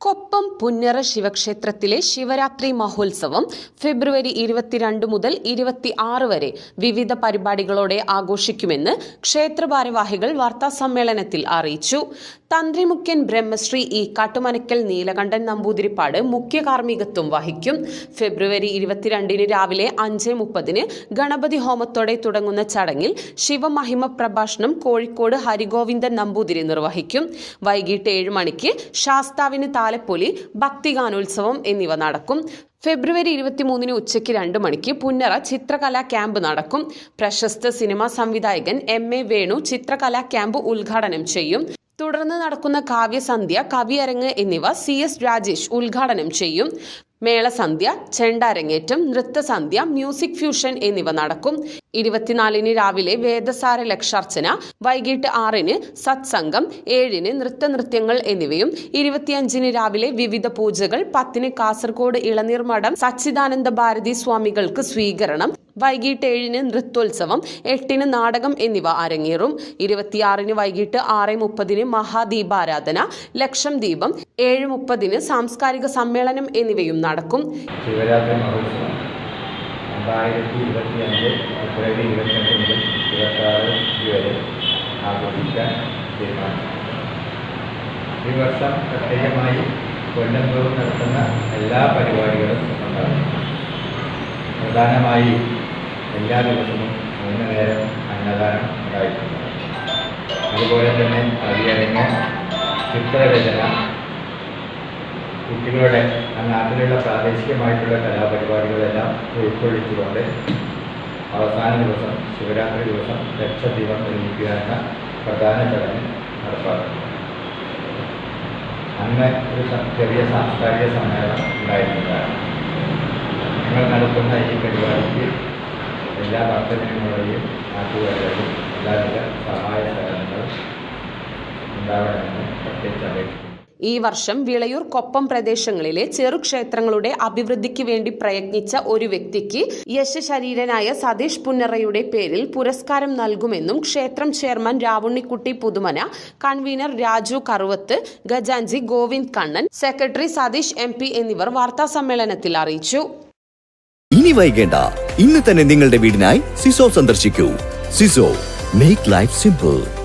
കൊപ്പം പുന്നറ ശിവക്ഷേത്രത്തിലെ ശിവരാത്രി മഹോത്സവം ഫെബ്രുവരി ഇരുപത്തിരണ്ട് മുതൽ ഇരുപത്തി ആറ് വരെ വിവിധ പരിപാടികളോടെ ആഘോഷിക്കുമെന്ന് ക്ഷേത്രഭാരവാഹികൾ വാർത്താസമ്മേളനത്തിൽ അറിയിച്ചു. തന്ത്രിമുഖ്യൻ ബ്രഹ്മശ്രീ ഇ കാട്ടുമനക്കൽ നീലകണ്ഠൻ നമ്പൂതിരിപ്പാട് മുഖ്യ കാർമ്മികത്വം വഹിക്കും. ഫെബ്രുവരി ഇരുപത്തിരണ്ടിന് രാവിലെ അഞ്ച് മുപ്പതിന് ഗണപതി ഹോമത്തോടെ തുടങ്ങുന്ന ചടങ്ങിൽ ശിവമഹിമ പ്രഭാഷണം കോഴിക്കോട് ഹരിഗോവിന്ദൻ നമ്പൂതിരി നിർവഹിക്കും. വൈകിട്ട് ഏഴ് മണിക്ക് ശാസ്താവിന് താലപ്പൊലി ഭക്തിഗാനോത്സവം എന്നിവ നടക്കും. ഫെബ്രുവരി ഇരുപത്തിമൂന്നിന് ഉച്ചയ്ക്ക് രണ്ട് മണിക്ക് പുന്നറ ചിത്രകലാ ക്യാമ്പ് നടക്കും. പ്രശസ്ത സിനിമാ സംവിധായകൻ എം എ വേണു ചിത്രകലാ ക്യാമ്പ് ഉദ്ഘാടനം ചെയ്യും. തുടർന്ന് നടക്കുന്ന കാവ്യസന്ധ്യ കവിയരങ്ങ് എന്നിവ സി എസ് രാജേഷ് ഉദ്ഘാടനം ചെയ്യും. മേളസന്ധ്യ ചെണ്ടരങ്ങേറ്റം നൃത്തസന്ധ്യ മ്യൂസിക് ഫ്യൂഷൻ എന്നിവ നടക്കും. ഇരുപത്തിനാലിന് രാവിലെ വേദസാര ലക്ഷാർച്ചന വൈകിട്ട് ആറിന് സത്സംഗം ഏഴിന് നൃത്തനൃത്യങ്ങൾ എന്നിവയും ഇരുപത്തിയഞ്ചിന് രാവിലെ വിവിധ പൂജകൾ പത്തിന് കാസർഗോഡ് ഇളനീർ മഠം സച്ചിദാനന്ദ ഭാരതി സ്വാമികൾക്ക് സ്വീകരണം വൈകിട്ട് ഏഴിന് നൃത്തോത്സവം എട്ടിന് നാടകം എന്നിവ അരങ്ങേറും ഇരുപത്തിയാറിന് വൈകിട്ട് ആറ് മുപ്പതിന് മഹാദീപാരാധന ലക്ഷം ദീപം ഏഴ് മുപ്പതിന് സാംസ്കാരിക സമ്മേളനം എന്നിവയും നടക്കും. രണ്ടായിരത്തി ഇരുപത്തി അഞ്ച് ഫെബ്രുവരി ഇരുപത്തിരണ്ട് മുതൽ ഇരുപത്താറ് വരെ ആഘോഷിക്കാൻ തീരുമാനിച്ചു ഈ വർഷം പ്രത്യേകമായി കൊല്ലം തോറും നടത്തുന്ന എല്ലാ പരിപാടികളും ഉണ്ടാകും. പ്രധാനമായി എല്ലാ ദിവസവും മൂന്ന് നേരം അന്നദാനം ഉണ്ടായിട്ടുണ്ട്. അതുപോലെ തന്നെ കവിയരങ്ങ് ചിത്രരചന കുട്ടികളുടെ നാട്ടിലുള്ള പ്രാദേശികമായിട്ടുള്ള കലാപരിപാടികളെല്ലാം ഉൾക്കൊള്ളിച്ചുകൊണ്ട് അവസാന ദിവസം ശിവരാത്രി ദിവസം ലക്ഷദീപം നിർമ്മിക്കുക എന്ന പ്രധാന ചടങ്ങ് നടപ്പാക്കുന്നു. അന്ന് ഒരു ചെറിയ സാംസ്കാരിക സമ്മേളനം ഉണ്ടായിരുന്നതാണ് ഞങ്ങൾ നടത്തുന്ന ഈ പരിപാടിക്ക് എല്ലാ ഭക്തജനങ്ങളുടെയും നാട്ടുകാരുടെയും എല്ലാവിധ സഹായ സഹകരണങ്ങളും ഉണ്ടാവണമെന്ന് പ്രത്യേകിച്ച് അപേക്ഷിക്കുന്നു ഈ വർഷം വിളയൂർ കൊപ്പം പ്രദേശങ്ങളിലെ ചെറുക്ഷേത്രങ്ങളുടെ അഭിവൃദ്ധിക്ക് വേണ്ടി പ്രയത്നിച്ച ഒരു വ്യക്തിക്ക് യശശരീരനായ സതീഷ് പുന്നറയുടെ പേരിൽ പുരസ്കാരം നൽകുമെന്നും ക്ഷേത്രം chairman Ravunnikutty Puthumana convener Raju Karuvath Gajanji Govind Kannan secretary Satheesh M എന്നിവർ വാർത്താ സമ്മേളനത്തിൽ അറിയിച്ചു. ഇനി വൈകേണ്ട. ഇന്ന് തന്നെ നിങ്ങളുടെ വീടിനായി സിസോ സന്ദർശിക്കൂ. സിസോ മേക്ക് ലൈഫ് സിമ്പിൾ